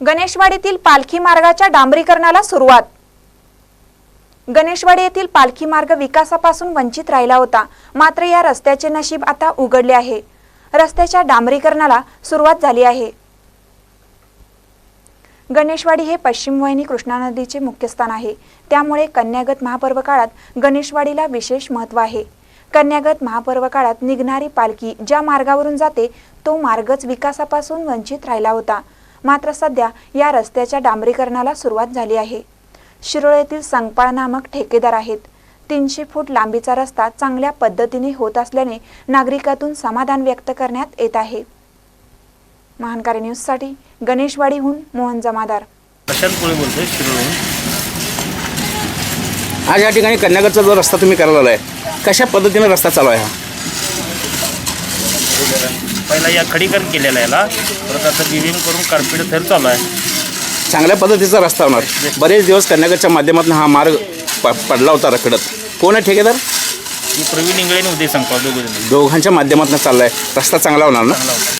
गणेशवाडीतील पालखी मार्गाच्या डांबरीकरणाला सुरुवात. गणेशवाडी येथील पालखी मार्ग विकासापासून वंचित राहिला होता. मात्र या रस्त्याचे नशीब आता उघडले आहे. रस्त्याच्या डांबरीकरणाला सुरुवात झाली आहे. गणेशवाडी हे पश्चिम वाहिनी कृष्णा नदीचे मुख्य स्थान आहे. त्यामुळे कन्यागत महापर्व काळात गणेशवाडीला विशेष महत्त्व आहे. कन्यागत महापर्व काळात निघणारी पालखी ज्या मार्गावरून जाते तो मार्गच विकासापासून वंचित राहिला होता. मात्र सध्या या रस्त्याच्या डांबरीकरणाला सुरुवात झाली आहे. शिरोळ येथील संगपाळ नामक ठेकेदार आहेत. तीनशे फूट लांबीचा रस्ता चांगल्या पद्धतीने होत असल्याने नागरिकातून समाधान व्यक्त करण्यात येत आहे. महानकारी न्यूजसाठी गणेशवाडीहून मोहन जमादार. प्रशांत कोळी बोलतोय शिरोळहून. आज या ठिकाणी कन्यागडचा जो रस्ता तुम्ही करायला आहे कशा पद्धतीने रस्ता चालू आहे हा? पहिला या खडीकरण केलेला याला. परत आता बीबीएम करून कार्पेट थर चालू आहे. चांगल्या पद्धतीचा रस्ता होणार. बरेच दिवस कन्यागडच्या माध्यमातून हा मार्ग प पडला होता रखडत. कोण आहे ठेकेदार? ही प्रवीण इंगळे आणि उदय दोघे दोघांच्या माध्यमातून चालला आहे रस्ता चांगला होणार ना?